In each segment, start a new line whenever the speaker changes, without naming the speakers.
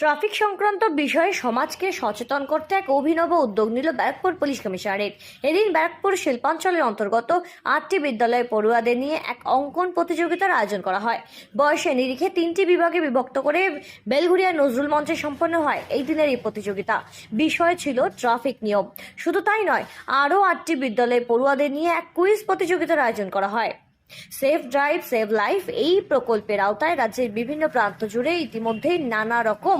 traffic সংক্রান্ত বিষয়ে সমাজকে সচেতন করতে এক অভিনব উদ্যোগ নিল ব্যারাকপুর পুলিশ কমিশনারের এদিন ব্যারাকপুর শিল্পাঞ্চলের অন্তর্গত আটটি বিদ্যালয়ে পড়ুয়াদের নিয়ে এক অঙ্কন প্রতিযোগিতার আয়োজন করা হয় বয়সে নিরিখে তিনটি বিভাগে বিভক্ত করে বেলঘুরিয়া নজরুল মঞ্চে সম্পন্ন হয় এই দিনের এই প্রতিযোগিতা বিষয় ছিল ট্রাফিক নিয়ম শুধু তাই নয় আরও আটটি বিদ্যালয়ে পড়ুয়াদের নিয়ে এক কুইজ প্রতিযোগিতার আয়োজন করা হয় সেফ ড্রাইভ সেভ লাইফ এই প্রকল্পের আওতায় রাজ্যের বিভিন্ন প্রান্ত জুড়ে ইতিমধ্যেই নানা রকম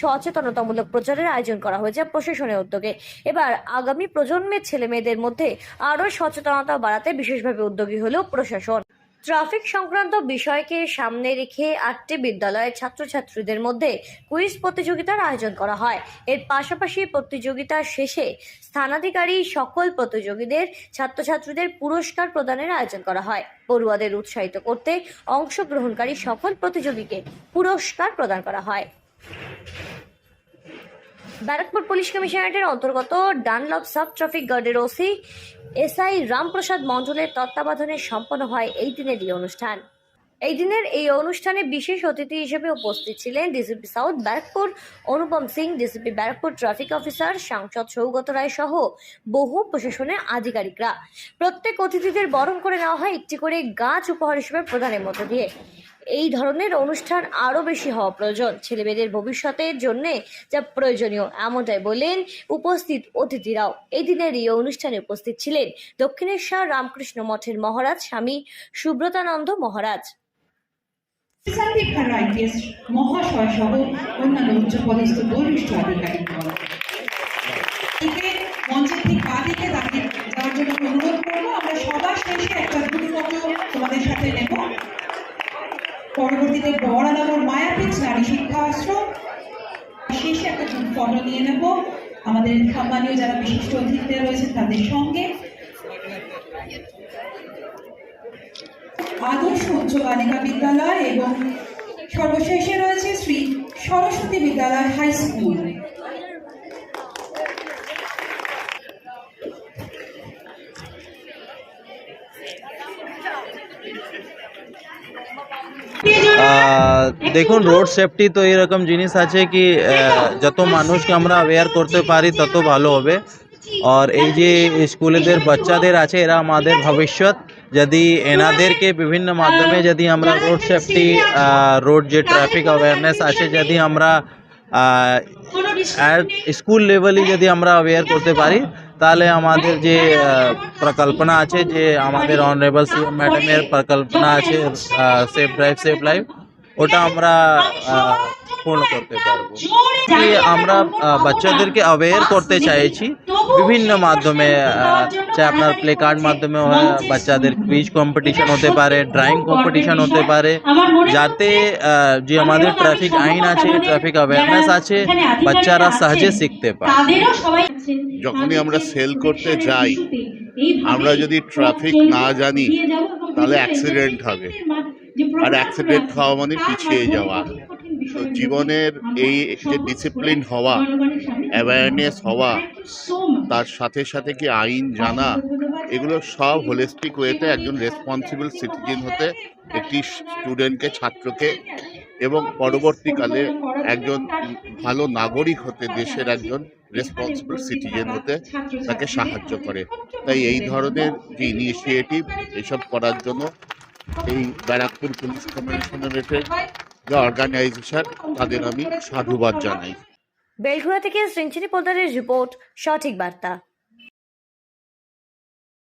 সচেতনতামূলক প্রচারের আয়োজন করা হয়েছে প্রশাসনের উদ্যোগে এবার আগামী প্রজন্মের ছেলে মেয়েদের মধ্যে আরো সচেতনতা বাড়াতে বিশেষভাবে উদ্যোগী হল প্রশাসন ট্রাফিক সংক্রান্ত বিষয়কে সামনে রেখে আটটি বিদ্যালয়ের ছাত্রছাত্রীদের মধ্যে কুইজ প্রতিযোগিতার আয়োজন করা হয় এর পাশাপাশি প্রতিযোগিতা শেষে স্থানাধিকারী সকল প্রতিযোগীদের ছাত্রছাত্রীদের পুরস্কার প্রদানের আয়োজন করা হয় পড়ুয়াদের উৎসাহিত করতে অংশগ্রহণকারী সকল প্রতিযোগীকে পুরস্কার প্রদান করা হয় ব্যারাকপুর পুলিশ কমিশনারেটের অন্তর্গত ডানলপ সাব ট্রাফিক গার্ডের ওসি এসআই রামপ্রসাদ মণ্ডলের তত্ত্বাবধানে সম্পন্ন হয় এই দিনের এই অনুষ্ঠান এই দিনের এই অনুষ্ঠানে বিশেষ অতিথি হিসেবে উপস্থিত ছিলেন DCP south Barrackpore Anupam Singh DCP Barrackpore traffic officer সাংসদ সৌগত রায় সহ বহু প্রশাসনের আধিকারিকরা প্রত্যেক অতিথিদের বরণ করে নেওয়া হয় একটি করে গাছ উপহার হিসেবে প্রধানের মধ্য দিয়ে এই ধরনের অনুষ্ঠান আরও বেশি হওয়া প্রয়োজন ছেলেমেয়েদের ভবিষ্যতের জন্য যা প্রয়োজনীয় এমনটাই বলেন উপস্থিত অতিথিরাও এই দিনের এই অনুষ্ঠানে উপস্থিত ছিলেন দক্ষিণেশ্বর রামকৃষ্ণ মঠের মহারাজ স্বামী সুব্রতানন্দ মহারাজ
আমরা সবার শেষে একটা তোমাদের সাথে নেব পরবর্তীতে বহরানগর মায়াপীঠ নারী শিক্ষা আশ্রম শেষে একটা ফটো নিয়ে নেব আমাদের সম্মানীয় যারা বিশিষ্ট অতিথিরা রয়েছেন তাদের সঙ্গে আদর্শ উচ্চ বালিকা বিদ্যালয় এবং সর্বশেষে রয়েছে শ্রী সরস্বতী বিদ্যালয় হাই স্কুল
देख रोड सेफ्टी तो यकम जिन आज कि जत मानुष केवेयर करते तो भलो और ये स्कूल बच्चा आरा भविष्य जदि एन के विभिन्न माध्यम जदि रोड सेफ्टी रोड जो ट्राफिक अवेयरनेस आदि स्कूल लेवल ही जदि अवेयर करते प्रकल्पना आज अनबल सी एम मैडम प्रकल्पना आफ ड्राइव सेफ लाइफ ওটা আমরা পূর্ণ করতে পারবো আমরা বাচ্চাদেরকে অ্যাওয়্যার করতে চাইছি বিভিন্ন মাধ্যমে চাই আপনার প্লে কার্ড মাধ্যমে বাচ্চাদের কুইজ কম্পিটিশন হতে পারে ড্রয়িং কম্পিটিশন হতে পারে যাতে যে আমাদের ট্রাফিক আইন আছে ট্রাফিক অ্যাওয়ারনেস আছে বাচ্চারা সহজে শিখতে পারে
যখনই আমরা সেল করতে যাই আমরা যদি ট্রাফিক না জানি তাহলে অ্যাক্সিডেন্ট হবে আর অ্যাক্সিডেন্ট মানে হওয়া মানে পিছিয়ে যাওয়া তো জীবনের এই যে ডিসিপ্লিন হওয়া অ্যাওয়ারনেস হওয়া তার সাথে সাথে কি আইন জানা এগুলো সব হোলিস্টিক ওয়েতে একজন রেসপন্সিবল সিটিজেন হতে একটি স্টুডেন্টকে ছাত্রকে এবং পরবর্তীকালে একজন ভালো নাগরিক হতে দেশের একজন রেসপন্সিবল সিটিজেন হতে তাকে সাহায্য করে তাই এই ধরনের যে ইনিশিয়েটিভ এসব করার জন্য এই ব্যারাকপুর পুলিশ কমিশনারেটের যে অর্গানাইজেশন তাদের আমি সাধুবাদ জানাই
বেলঘুরা থেকে শ্রীঞ্চিনী পোদারের রিপোর্ট সঠিক বার্তা